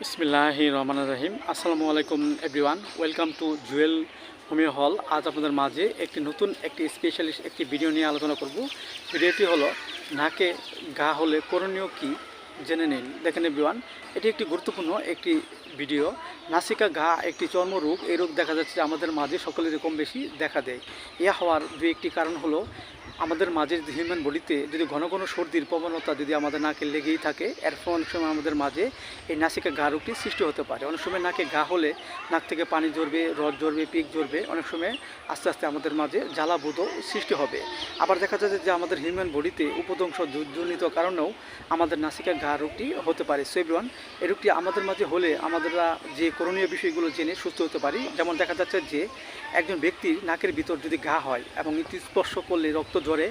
বিসমিল্লাহ রহমান রাহিম আসসালামু আলাইকুম, everyone. Welcome to Jewel homeo hall. আজ আপনাদের মাঝে একটি নতুন, একটি স্পেশালিস্ট, একটি ভিডিও নিয়ে আলোচনা করব। ভিডিওটি হলো, নাকে গা হলে করণীয় কি, জেনে নিন। দেখেন, এভরিওয়ান, এটি একটি গুরুত্বপূর্ণ একটি ভিডিও। নাসিকা ঘা একটি চর্মরোগ, এই রোগ দেখা যাচ্ছে আমাদের মাঝে সকলেরই কম বেশি দেখা দেয়। এ হওয়ার দু একটি কারণ হলো, আমাদের মাঝে হিউম্যান বডিতে যদি ঘন ঘন সর্দির প্রবণতা যদি আমাদের নাকে লেগেই থাকে, এর ফলে অনেক সময় আমাদের মাঝে এই নাসিকা ঘা রোগটি সৃষ্টি হতে পারে। অনেক সময় নাকে ঘা হলে নাক থেকে পানি ঝরবে রড ঝরবে, পিক ঝরবে, অনেক সময় আস্তে আস্তে আমাদের মাঝে জ্বালাবোধ সৃষ্টি হবে। আবার দেখা যাচ্ছে যে আমাদের হিউম্যান বডিতে উপদংশ জনিত কারণেও আমাদের নাসিকা ঘা রোগটি হতে পারে। সো এভরিওয়ান এই রোগটি আমাদের মাঝে হলে আমাদেররা যে করণীয় বিষয়গুলো জেনে সুস্থ হতে পারি, যেমন দেখা যাচ্ছে যে একজন ব্যক্তির নাকের ভিতর যদি ঘা হয় এবং এটি স্পর্শ করলে রক্ত জ্বরে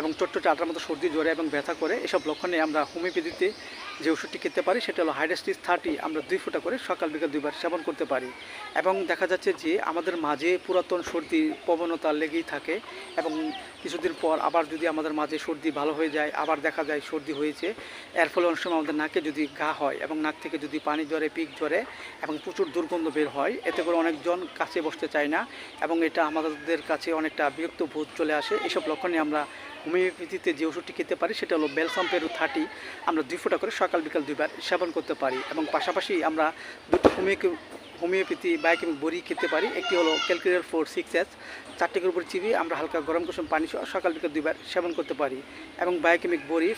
এবং চটচটে আটার মতো সর্দি, জ্বরে এবং ব্যথা করে, এসব লক্ষণে আমরা হোমিওপ্যাথিতে যে ওষুধটি খেতে পারি, সেটা হলো হাইড্রাস্টিস থার্টি আমরা দুই ফোঁটা করে সকাল বিকাল দুইবার সেবন করতে পারি। এবং দেখা যাচ্ছে যে আমাদের মাঝে পুরাতন সর্দি, প্রবণতা লেগেই থাকে এবং কিছুদিন পর আবার যদি আমাদের মাঝে সর্দি ভালো হয়ে যায়, আবার দেখা যায় সর্দি হয়েছে, এর ফলে অনেক সময় আমাদের নাকে যদি ঘা হয় এবং নাক থেকে যদি পানি জ্বরে পিক জ্বরে এবং প্রচুর দুর্গন্ধ বের হয়। এতে করে অনেকজন কাছে বসতে চায় না এবং এটা আমাদের কাছে অনেকটা বিরক্ত বোধ চলে আসে। এসব লক্ষণে আমরা হোমিওপ্যাথিতে যে ওষুধটি খেতে পারি সেটা হলো বেলসাম পেরু থার্টি। আমরা দুই ফোঁটা করে সকাল, বিকাল দুইবার সেবন করতে পারি এবং পাশাপাশি আমরা দুটো হোমিও হোমিওপ্যাথি বায়োকেমিক বড়ি খেতে পারি। একটি হলো ক্যালকুলেটর ফোর সিক্স এস। চারটে করে উপর চিবি আমরা হালকা গরম কুসুম পানি সকাল, বিকাল দুইবার সেবন করতে পারি এবং বায়োকেমিক বড়ি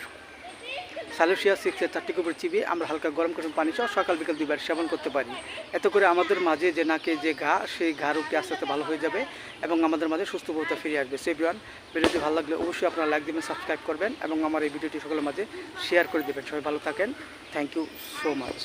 সালোসিয়া সিক্সে চারটি কুপুর চিবিয়ে আমরা হালকা গরম গরম পানি সহ সকাল বিকাল দুইবার সেবন করতে পারি। এত করে আমাদের মাঝে যে নাকে যে ঘা, সেই ঘা রোগটি আস্তে আস্তে ভালো হয়ে যাবে এবং আমাদের মাঝে সুস্থ সুস্থবোধতা ফিরে আসবে। সেভিওয়ান ভিডিওটি ভালো লাগলে অবশ্যই আপনারা লাইক দেবেন সাবস্ক্রাইব করবেন এবং আমার এই ভিডিওটি সকলের মাঝে শেয়ার করে দেবেন। সবাই ভালো থাকেন। Thank you so much